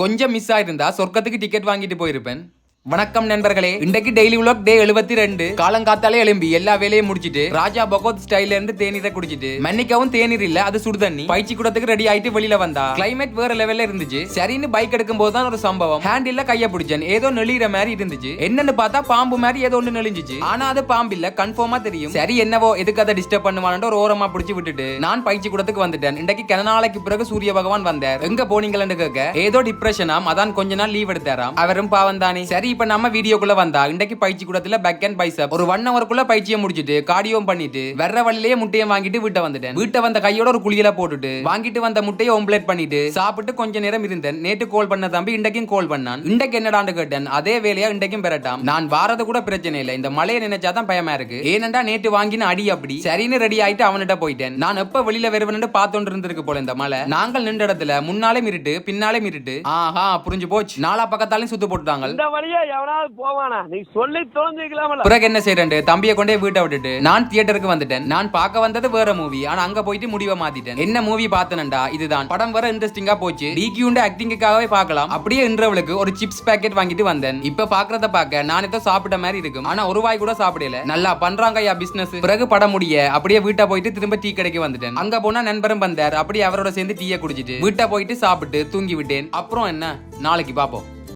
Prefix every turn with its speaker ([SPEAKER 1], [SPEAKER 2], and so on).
[SPEAKER 1] கொஞ்சம் மிஸ் ஆயிருந்தா சொர்க்கத்துக்கு டிக்கெட் வாங்கிட்டு போயிருப்பேன். வணக்கம் நண்பர்களே. இன்றைக்கு டெய்லி விளாக் டே எழுபத்தி ரெண்டு காலங்காத்தாலே எழும்பி எல்லா வேலையும் முடிச்சிட்டு ராஜா பகவத் ஸ்டைல இருந்து தேநீரை குடிச்சிட்டு மன்னிக்கவும் தேநீர் இல்ல அது சுடு தண்ணி பயிற்சி கூடத்துக்கு ரெடி ஆயிட்டு வெளியில வந்தா கிளைமேட் வேற லெவல்ல இருந்துச்சு. சரின்னு பைக் எடுக்கும் போது தான் ஒரு சம்பவம். ஹேண்டில்ல கைய பிடிச்சேன் ஏதோ நெளிற மாதிரி இருந்துச்சு. என்னன்னு பார்த்தா பாம்பு மாதிரி ஏதோ ஒண்ணு நெளிஞ்சிச்சு. ஆனா அது பாம்பு இல்ல கன்ஃபார்மா தெரியும். சரி என்னவோ எதுக்கு அதை டிஸ்டர்ப் பண்ணுவான்னு ஒரு ஓரமா பிடிச்சி விட்டுட்டு நான் பயிற்சி கூடத்துக்கு வந்துட்டேன். இன்றைக்கு கிண நாளைக்கு பிறகு சூரிய பகவான் வந்தார். எங்க போனீங்களன்னு கேட்க ஏதோ டிப்ரெஷனாம் அதான் கொஞ்ச நாள் லீவ் எடுத்தாராம். அவரும் பாவம் தானே சரி இப்ப நம்ம வீடியோக்குள்ள வந்தா இன்றைக்கு பயிற்சி கூடத்துல பேக் அண்ட் பைசப் ஒரு ஒன் ஹவருக்குள்ள பயிற்சியை முடிச்சிட்டு கார்டியோம் பண்ணிட்டு வர்ற வழியிலேயே முட்டையை வாங்கிட்டு வீட்டை வந்துட்டேன். வீட்டை வந்த கையோட ஒரு குளியல போட்டுட்டு வாங்கிட்டு வந்த முட்டையை ஒம்ப்ளேட் பண்ணிட்டு சாப்பிட்டு கொஞ்ச நேரம் இருந்தேன். நேற்று கால் பண்ண தம்பி இன்றைக்கும் கால் பண்ணான். இன்றைக்கு என்னடான்னு கேட்டேன். அதே வேலையா இன்றைக்கும் பெறட்டாம் நான் வாரது கூட பிரச்சனை இல்லை. இந்த மழையை நினைச்சாதான் பயமா இருக்கு. ஏனண்டா நேற்று வாங்கின அடி அப்படி. சரின்னு ரெடி ஆயிட்டு அவன்கிட்ட போயிட்டேன். நான் எப்ப வெளியில வருவேன்னு பார்த்துட்டு இருந்திருக்கு போல இந்த மலை நாங்கள் நின்ற இடத்துல முன்னாலே மிருட்டு பின்னாலே மிருட்டு ஆஹா புரிஞ்சு போச்சு. நாலா பக்கத்தாலையும் சுத்து போட்டுட்டாங்க.
[SPEAKER 2] இந்த வழியா எவனாவது போவானா? நீ சொல்லி தொலைஞ்சிக்கலாமல.
[SPEAKER 1] பிறகு என்ன செய்யறேன் தம்பியை கொண்டே வீட்டை விட்டுட்டு நான் தியேட்டருக்கு வந்துட்டேன். நான் பார்க்க வந்தது வேற மூவி ஆனா அங்க போயிட்டு முடிவை மாத்திட்டேன். என்ன மூவி பார்த்தனண்டா? இதுதான். படம் வர இன்ட்ரெஸ்டிங்கா போச்சு. டிகியூண்ட ஆக்டிங்குக்காகவே பார்க்கலாம். அப்படியே இன்றவளுக்கு ஒரு சிப்ஸ் பாக்கெட் வாங்கிட்டு வந்தேன். இப்ப பாக்குறத பார்க்க நான் ஏதோ சாப்பிட்ட மாதிரி இருக்கும். ஆனா ஒரு வாய் கூட சாப்பிடல. நல்லா பண்றாங்க ஐயா பிசினஸ் பிறகு படம் முடிய அப்படியே வீட்டை போயிட்டு திரும்ப டீ கடைக்கு வந்துட்டேன். அங்க போனா நண்பரும் வந்தார். அப்படியே அவரோட சேர்ந்து டீயை குடிச்சிட்டு வீட்டை போயிட்டு சாப்பிட்டு தூங்கி விட்டேன் அப்புறம் என்ன? நாளைக்கு பாப்போம்